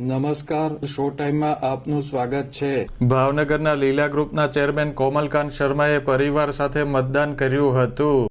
નમસ્કાર, શો ટાઈમમાં આપનું સ્વાગત છે. ભાવનગરના લીલા ગ્રુપના ચેરમેન કોમલકાંત શર્માએ પરિવાર સાથે મતદાન કર્યું હતું.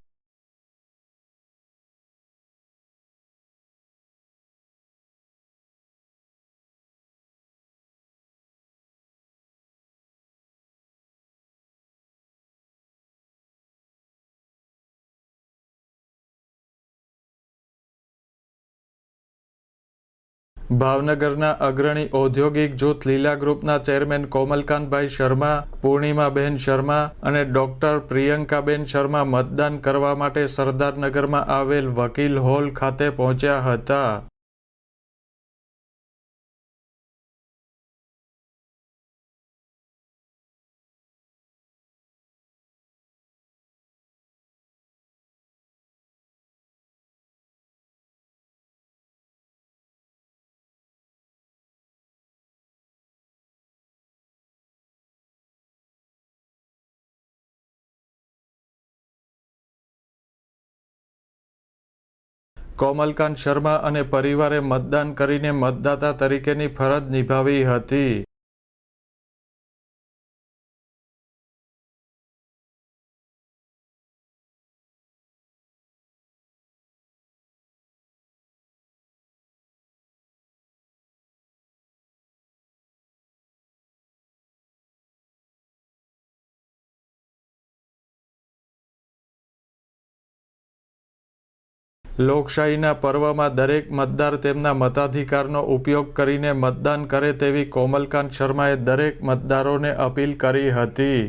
ભાવનગરના અગ્રણી ઔદ્યોગિક જૂથ લીલા ગ્રુપના ચેરમેન કોમલકાંતભાઈ શર્મા, પૂર્ણિમાબેન શર્મા અને ડોક્ટર પ્રિયંકાબેન શર્મા મતદાન કરવા માટે સરદારનગરમાં આવેલ વકીલ હોલ ખાતે પહોંચ્યા હતા. કોમલકાંત શર્મા અને પરિવારે મતદાન કરીને મતદાતા તરીકેની ફરજ નિભાવી હતી. લોકશાહીના પર્વમાં દરેક મતદાર તેમના મતાધિકારનો ઉપયોગ કરીને મતદાન કરે તેવી કોમલકાંત શર્માએ દરેક મતદારોને અપીલ કરી હતી.